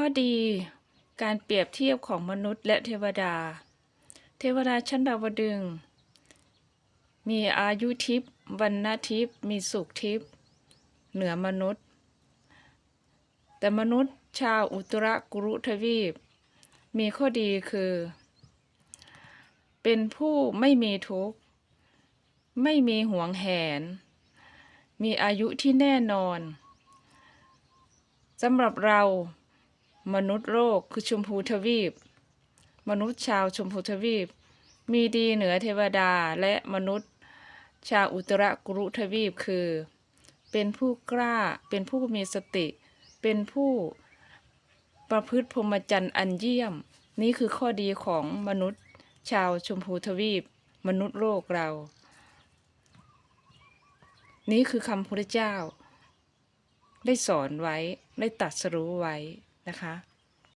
ข้อดีการเปรียบเทียบของมนุษย์และเทวดา เทวดาชั้นดาวดึง มีอายุทิพย์วันนาทิพย์มีสุขทิพย์เหนือมนุษย์ แต่มนุษย์ชาวอุตรกุรุทวีป มีข้อดีคือ เป็นผู้ไม่มีทุกข์ ไม่มีห่วงแหน มีอายุที่แน่นอนสำหรับเรา มนุษย์โลกคือชมพูทวีป มนุษย์ชาวชมพูทวีป มีดีเหนือเทวดาและมนุษย์ชาวอุตรกุรุทวีปคือ เป็นผู้กล้าเป็นผู้มีสติ เป็นผู้ประพฤติพรหมจรรย์อันเยี่ยม นี่คือข้อดีของมนุษย์ชาวชมพูทวีป มนุษย์โลกเรา นี่คือคำพุทธเจ้า ได้สอนไว้ ได้ตรัดสรู้ไว้ นะคะ